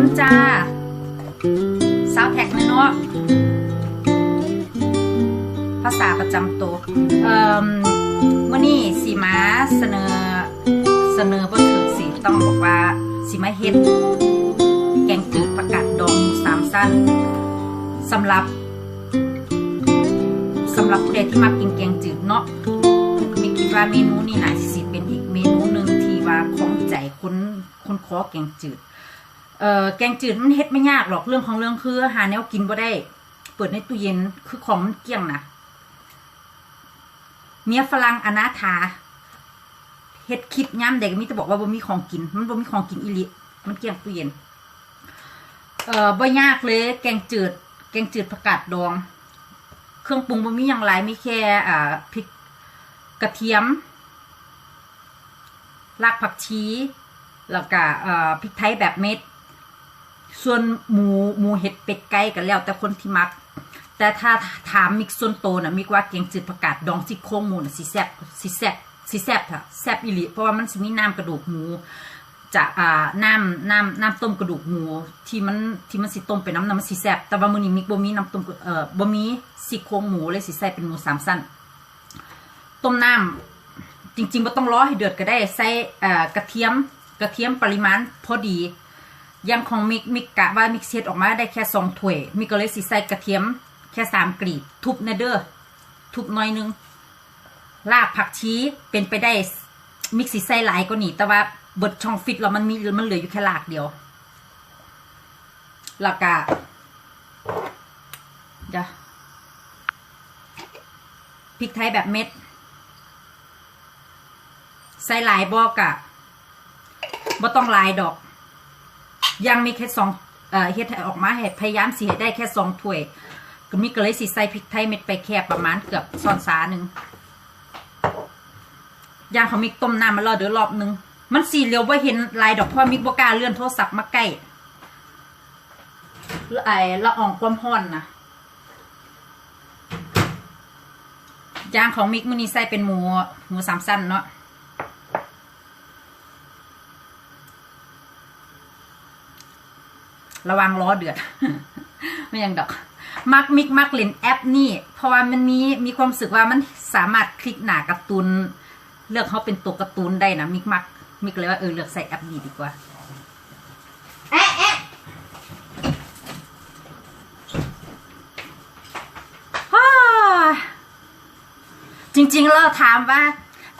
นจ้าสาวแท็กเนาะภาษาประจำตัวเอ่อวันนี้สีมาเสนอเสนอบ่ถึงสีต้องบอกว่าสีมาเฮ็ด แกงจืดประกาศดองสามสั้นสำหรับสำหรับผู้ใดที่มักกินแกงจืดเนาะมีคิดว่าเมนูนี้น่าสิเป็นอีกเมนูหนึ่งที่ว่าของใจคนคนขอแกงจืด เอ่อแกงจืดมันเฮ็ดไม่ยากหรอกเรื่องของเรื่องคือ หาแนวกินบ่ได้ เปิดในตู้เย็นคือของมันเกลี้ยงนะเมียฝรั่งอนาถาเฮ็ดคลิปย่ำเด็กมีแต่บอกว่าบ่มีของกิน มันบ่มีของกินอีลิมันเกลี้ยงตู้เย็นเอ่อบ่ยากเลย แกงจืด แกงจืดผักกาดดอง เครื่องปรุงบ่มีอย่างไรมีแค่อ่าพริกกระเทียมรากผักชีแล้วก็เอ่อพริกไทยแบบเม็ด ส่วนหมูหมูเห็ดเป็ดไก่กันแล้ว แต่คนที่มัก แต่ถ้าถามมิกส่วนโตนะมิกว่าแกงจืดผักกาดดองซี่โครงหมูนะสิแซบสิแซบสิแซบค่ะแซบอีหลีเพราะว่ามันสิมีน้ำกระดูกหมูจะอ่าน้ำน้ำน้ำต้มกระดูกหมูที่มันที่มันสิต้มเป็นน้ำน้ำมันสิแซบแต่ว่ามื้อนี้มิกบ่มีน้ำต้มเอ่อบ่มีซี่โครงหมูเลยสิใส่เป็นหมูสามสั้นต้มน้ำจริงๆบ่ต้องรอให้เดือดก็ได้ใส่เอ่อกระเทียมกระเทียมปริมาณพอดี ยังของมิกมิกกะว่ามิกเซตออกมาได้แค่สองถ้วยมิกก็เลยสิใส่กระเทียม แค่สามกรีบทุบเนเดอร์ทุบหน้อยนึงลาบผักชีเป็นไปได้มิกสิใส่หลายก็หนีแต่ว่าเบิดช่องฟิตเรามันมีมันเหลืออยู่แค่ลากเดียวแล้วก็เดี๋ยวพริกไทยแบบเม็ด ใส่หลายบอกะบ่ต้องลายดอก ยังมีแค่สองเอ่อเฮ็ดออกมาให้พยายามสิให้ได้แค่สองถ้วยก็มีก็เลยสิใส่พริกไทยเม็ดไปแค่ประมาณเกือบช้อนซาหนึ่งย่างเขามิกต้มน้ำมารอเดี๋ยวรอบนึง มันสีเหลียวว่าเห็นลายดอกพรามิกบก้าเลื่อนโทรศัพท์มาใกล้หรือไอ้ละอองความห้อนนะย่างของมิกมันนี้ใส่เป็นหมูหมูสามสั้นเนาะ ระวังล้อเดือด ไม่ยังดอก มักมิกมักเล่นแอปนี่ เพราะว่ามันมีมีความรู้สึกว่ามันสามารถคลิกหนาการ์ตูนเลือกเขาเป็นตัวการ์ตูนได้นะมิกมักมิกเลยว่าเออเลือกใส่แอปนี้ดีกว่าแอะแอะฮ่าจริงๆแล้วถามว่า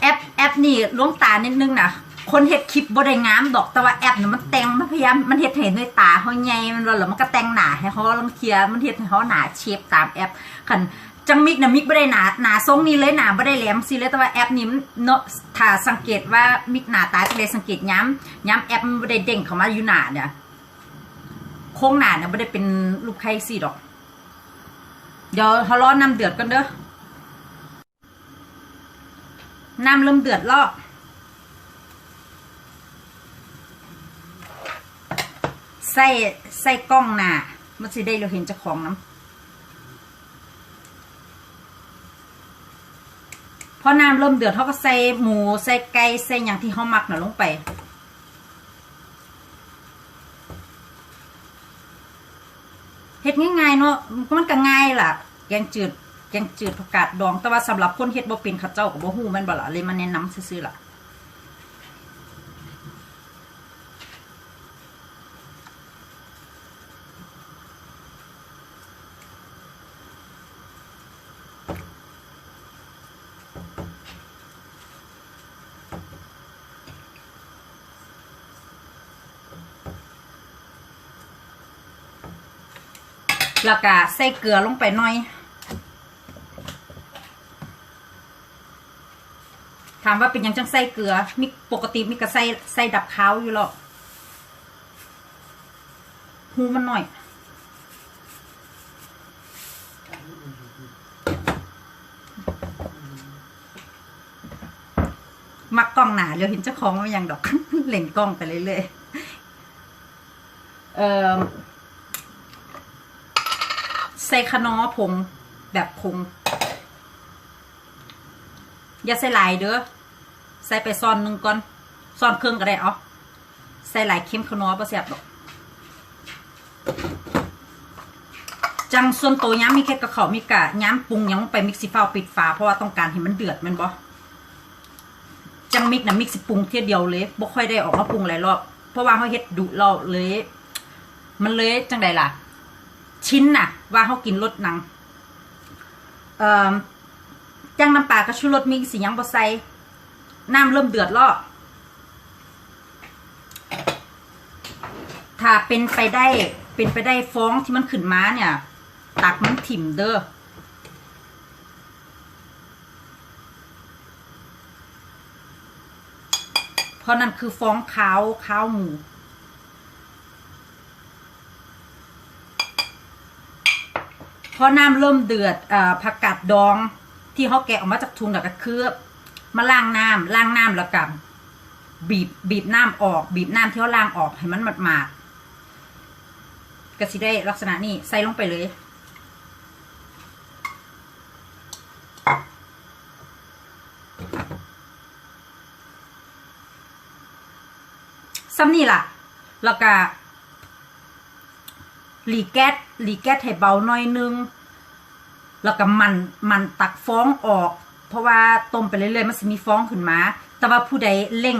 แอปแอปนี่ล้วงตานิดนึงนะ คนเฮ็ดคลิปบ่ได้งามดอกแต่ว่าแอปเนี่ยมันแต่งมันพยายามมันเฮ็ดให้ด้วยตาเขาใหญ่มันว่าแล้วมันก็แต่งหนาให้เขาลังเทียมันเฮ็ดให้เขาหนาเชฟตามแอปคันจังมิกนะมิกบ่ได้หนาหนาทรงนี้เลยหนาบ่ได้แหลมสิเลยแต่ว่าแอปนี้มันเนาะถ้าสังเกตว่ามิกหนาตาจะได้สังเกตย้ำย้ำแอปมันบ่ได้เด้งเข้ามาอยู่หนาเนี่ยโค้งหนาเนี่ยบ่ได้เป็นลูกไข่สิดอก เดี๋ยวเขารอน้ำเดือดกันเด้อน้ำเริ่มเดือดแล้ว ใส่ใส่กล้องหน้ามันสิได้เราเห็นเจ้าของน้ำพอน้ำเริ่มเดือดเขาก็ใส่หมูใส่ไก่ใส่อย่างที่เขามักน่ะลงไปเฮ็ดง่ายๆเนาะมันก็ง่ายล่ะแกงจืดแกงจืดผักกาดดองแต่ว่าสำหรับคนเฮ็ดบ่เป็นเขาเจ้าก็บ่ฮู้ม่นบ่ล่ะเลยมาแนะนำซื่อๆล่ะ แล้วก็ใส่เกลือลงไปหน่อย ถามว่าเป็นยังจังใส่เกลือมีปกติมีก็ใส่ใส่ดับขาวอยู่หรอกหูมันหน่อย มักกล้องหนาเดี๋ยวเห็นเจ้าของมันยังดอก เล่นกล้องไปเรื่อยๆ ใส่ขนอผงแบบผงอย่าใส่หลายเด้อใส่ไปซอนหนึ่งก่อนซอนเครื่องก็ได้เอาใส่หลายเค็มขนอประเสียบดอกจังส่วนตัวย้ำมีแค่กระเขามีกะย้ำปรุงยังไปมิกซิฟ้าปิดฝาเพราะว่าต้องการให้มันเดือดมันบ่จังมิกนะมิกสิปรุงเทียเดียวเลยบ่ค่อยได้ออกมาปรุงหลายรอบเพราะว่าเขาเฮ็ดดุเราเลย มันเลยจังใดล่ะ ชิ้นน่ะ ว่าเขากินรสหนัง เอ่อจังน้ำปลากระชูรสมีสียังบ่ใสน้ำเริ่มเดือดล้วถ้าเป็นไปได้เป็นไปได้ฟ้องที่มันขึ้นมาเนี่ย ตักมันถิ่มเด้อเพราะนั่นคือฟ้องขาวขาวหมู อน้ำเริ่มเดือดอ่าผักกาดดอง ที่เขาแกะออกมาจากถุงแล้วก็คือมาล้างน้ำล้างน้ำแล้วกับบีบบีบน้ำออก บีบน้ำที่เขาล้างออกให้มันหมาดๆก็สิได้ลักษณะนี้ใส่ลงไปเลยซ้ำนี่ล่ะ แล้วก็ หลีแก๊สหลีแก๊สให้เบาหน่อยนึง แล้วก็มันมันตักฟองออก เพราะว่าต้มไปเรื่อยๆมันจะมีฟองขึ้นมา แต่ว่าผู้ใดเร่ง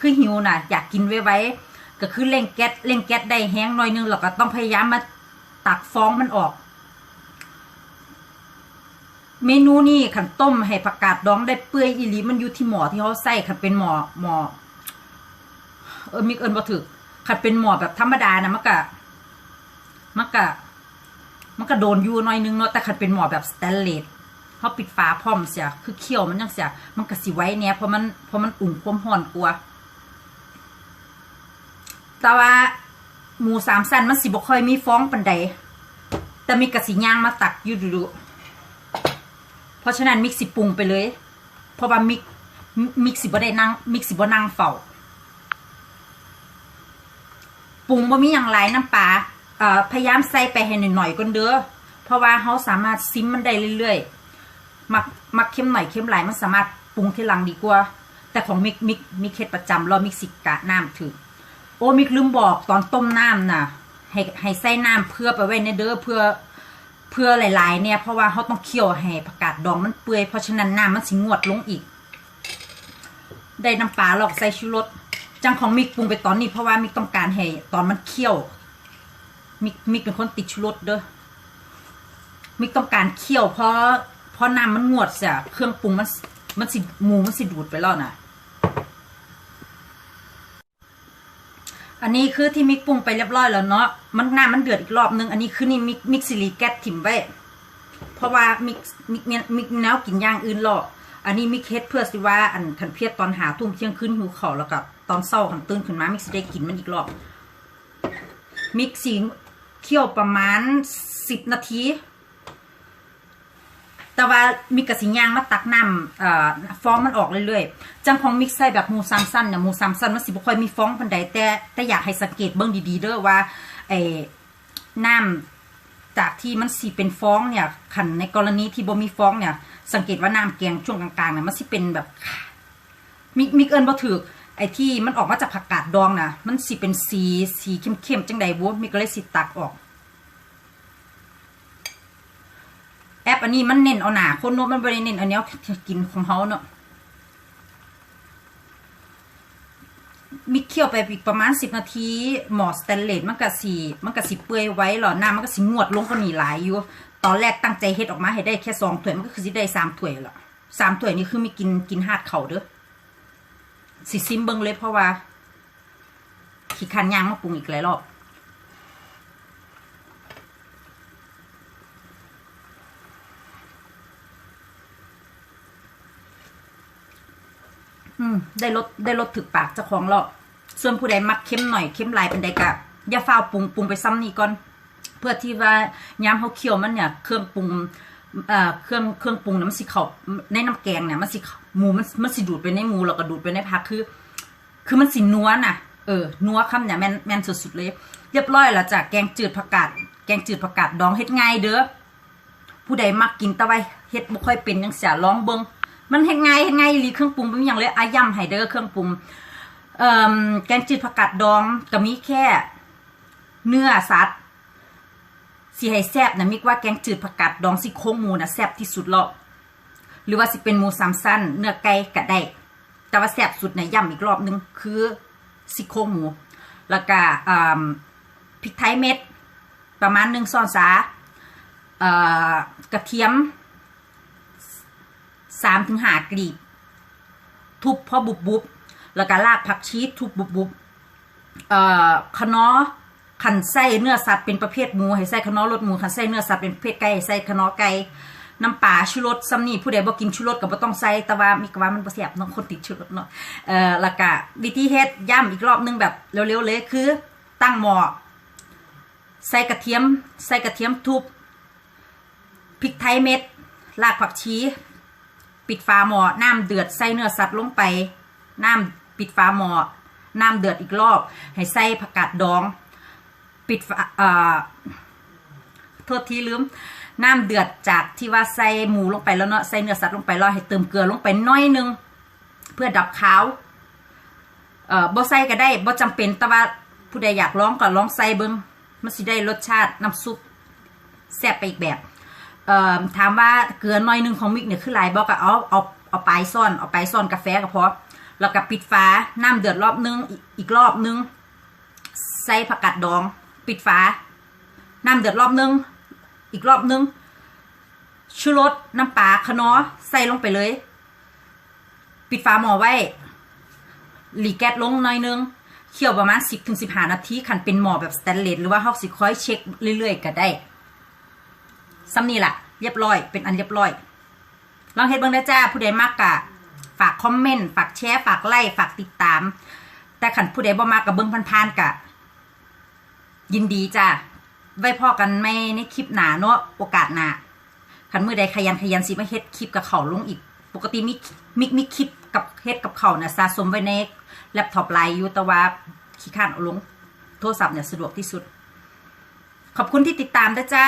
คือหิวน่ะ อยากกินไว้ๆก็คือเร่งแก๊สเร่งแก๊สได้แห้งหน่อยนึงแล้วก็ต้องพยายามมาตักฟองมันออก เมนูนี้ขันต้มให้ผักกาดดองได้เปื่อยอีหลีมันอยู่ที่หมอที่เขาใส่ขันเป็นหมอหมอเออมิกเอิญบ่ถึกขัดเป็นหมอแบบธรรมดานะมันก็ มันก็มันก็โดนอยู่น่อยนึงเนาะแต่ขัดเป็นหมอแบบสแตนเลสเขาปิดฝาพร้อมเสียคือเคี่ยวมันยังเสียมันก็สิไว้เนี่ยเพราะมันเพราะมันอุ่นความร้อนกลัว แต่ว่าหมูสามสั้นมันสิบ่ค่อยมีฟองปันใดแต่มีกระสีย่างมาตักยูดูๆเพราะฉะนั้นมิกสิปรุงไปเลย เพราะว่ามิกมิกสิบ่ได้นั่งมิกสิบ่นั่งเฝ้าปรุงบ่มีอย่างไรน้ำปลา พยายามใส่ไปให้หน่อยๆก่อนเด้อเพราะว่าเขาสามารถซิมมันได้เรื่อยๆมักมักเค็มหน่อยเค็มหลายมันสามารถปรุงทีหลังดีกว่า แต่ของมิกมิกมิกเฮ็ดประจำเรามิกสิกะน้ำถือโอ้มิกลืมบอกตอนต้มน้ำน่ะ ให้ให้ใส่น้ำเพื่อไปไว้ในเด้อเพื่อเพื่อหลาย ๆ เนี่ยเพราะว่าเขาต้องเคี่ยวให้ผักกาดดองมันเปื่อยเพราะฉะนั้นน้ำมันสิงวดลงอีก ได้น้ำปลาหรอกใส่ชูรสจังของมิกปรุงไปตอนนี้เพราะว่ามิกต้องการให้ตอนมันเคี่ยว มิกมิกเป็นคนติดชูรสเด้อมิกต้องการเคี่ยวเพราะเพราะน้ำมันงวดเสียเครื่องปรุงมันมันสิหมูมันสิดูดไปแล้วนะอันนี้คือที่มิกปรุงไปเรียบร้อยแล้วเนาะมันน้ำมันเดือดอีกรอบนึง อันนี้คือนี่มิกมิกซิลีแก๊สถิ่มไว้เพราะว่ามิกมิกเนี่ยมิกแนวกินย่างอื่นหรอกอันนี้มิกเฮ็ดเพื่อสิว่าอันขันเพียรตอนหาทุ่มเที่ยงคืนหิวข้าวแล้วก็ตอนเช้าขันตื่นขึ้นมามิกสิได้กินมันอีกรอบมิกสิ เคี่ยวประมาณสิบนาที แต่ว่ามิกกะสิย่างมาตักน้ำฟองมันออกเรื่อยๆ จังของมิกใส่แบบมูสามสั้นเนี่ยมูสามสั้นมันสิบ่ค่อยมีฟองปานใดแต่แต่อยากให้สังเกตเบิ่งดีๆเด้อว่าไอ้น้ำจากที่มันสิเป็นฟองเนี่ยขันในกรณีที่บ่มีฟองเนี่ย สังเกตว่าน้ำแกงช่วงกลางๆเนี่ยมันสิเป็นแบบมิกมิกเอิญบ่ถือ ไอ้ที่มันออกมาจากผักกาดดองนะมันสิเป็นสีสีเข้มๆจังใดบ่มิกก็เลยสิตักออก แอปอันนี้มันเน้นเอาหนาคนโน้มันบริเน้นอาเนี้กินของเขาเนาะมิเคี่ยวไปอีกประมาณสิบนาทีหมอสแตนเลสมันก็สีมันก็สีเปื่อยไว้หรอหน้ามันก็สีงวดลงก็หนีหลายอยู่ ตอนแรกตั้งใจเฮ็ดออกมาให้ได้แค่สองถ้วยมันก็คือสิได้สามถ้วยละสามถ้วยนี่คือมีกินกินหาดเข่าเด้อ สิซิมเบิงเลยเพราะว่าขี้คันย่างมาปรุงอีกหลายรอบอืมได้รสได้รสถึกปากเจ้าของแล้วส่วนผู้ใดมักเข้มหน่อยเข้มลายเป็นใดกะอย่าฟ้าปรุงปรุงไปซ้ำนี่ก่อน เพื่อที่ว่าย้ำเขาเคี่ยวมันเนี่ยเครื่องปรุง เครื่องเครื่องปรุงเนี่ยมันสิเขาในน้ำแกงเนี่ยมันสิหมูมันมันสิดูดไปในหมูแล้วก็ดูดไปในผักคือ คือมันสินัวน่ะเออนัวคำเนี่ยแม่นแม่นสุดๆเลย เรียบร้อยแล้วจ้ะแกงจืดผักกาดแกงจืดผักกาดดองเฮ็ดง่ายเด้อผู้ใดมักกินตะไวเฮ็ดบ่ค่อยเป็นจังเสียลองเบิงมันเฮ็ดง่ายเฮ็ดง่ายอีหลีเครื่องปรุงเป็นอย่างเลยอาย่ำให้เด้อเครื่องปรุงเอ่อแกงจืดผักกาดดองก็มีแค่ เนื้อสัตว์ สิให้แซบนะมิกว่าแกงจืดผักกาดดองซี่โครงหมูนะแซบที่สุดแล้วหรือว่าสิเป็นหมูสามสั้น เนื้อไก่ก็ได้ แต่ว่าแซบสุดในยย้ำอีกรอบนึงคือซี่โครงหมู แล้วก็พริกไทยเม็ด ประมาณหนึ่งช้อนชากระเทียมสามถึงห้ากลีบ ทุบพอบุบบุบแล้วก็รากผักชีทุบบุบบุบเอ่อขนอ ขันไส้เนื้อสัตว์เป็นประเภทหมูให้ใส่ขนอรสหมูขันไส้เนื้อสัตว์เป็นประเภทไก่ให้ขนอไก่น้ำปลาชูรสซ้ำนี่ผู้ใดบ่กินชูรสก็บ่ต้องใส่แต่ว่ามีกว่ามันบ่แซ่บเนาะคนติดชูรสเนาะเอ่อแล้วก็วิธีเฮ็ดย่ำอีกรอบนึงแบบเร็วๆเลยคือ ตั้งหม้อใส่กระเทียม ใส่กระเทียมทุบพริกไทยเม็ดรากผักชี ปิดฝาหม้อน้ำเดือดใส่เนื้อสัตว์ลงไป น้ำปิดฝาหม้อน้ำเดือดอีกรอบ ให้ใส่ผักกาดดอง ปิดฝาเอ่อโทษทีลืมน้ำเดือดจากที่ว่าใส่หมูลงไปแล้วเนาะใส่เนื้อสัตว์ลงไปแล้วให้เติมเกลือลงไปน้อยหนึง เพื่อดับขาวเอ่อบ่ใส่ก็ได้บ่จำเป็นแต่ว่าผู้ใดอยากลองก็ลองใส่เบิ่งมันสิได้รสชาติน้ำซุปแซ่บไปอีกแบบเอ่อถามว่าเกลือน้อยหนึงของมิกเนี่ยคือหลายบอกก็เอาเอาเอาปลายซ่อนเอาปลายซ่อนกาแฟก็พอแล้วก็ปิดฝาน้ำเดือดรอบนึงอีกอีกรอบนึงใส่ผักกาดดอง ปิดฝา น้ำเดือดรอบนึง อีกรอบนึง ชูรสน้ำปลาขนอใส่ลงไปเลย ปิดฝาหม้อไว้ หลีแก๊สลงหน่อยนึง เคี่ยวประมาณ 10ถึง15 นาทีคันเป็นหม้อแบบสแตนเลสหรือว่าเฮาสิคอยเช็คเรื่อยๆ ก็ได้ซ้ำนี่ล่ะ เรียบร้อย เป็นอันเรียบร้อย ลองเฮ็ดเบิ่งได้จ้า ผู้ใดมากกะ ฝากคอมเมนต์ ฝากแชร์ ฝากไลค์ ฝากติดตาม แต่ขันผู้ใดบ่มากกับเบิ่งผ่านๆกะ ยินดีจ้าไว้พอกันไม่ในคลิปหนาเนาะโอกาสหนาขันมือใดขยันขยันสิมาเฮ็ดคลิปกับเขาลงอีก ปกติมิมิมิคลิปกับเฮ็ดกับเขาเนี่ยสะสมไว้ในแล็ปท็อปไลน์อยู่แต่ว่าขี้ข้านเอาลง โทรศัพท์เนี่ยสะดวกที่สุด ขอบคุณที่ติดตามด้วยจ้า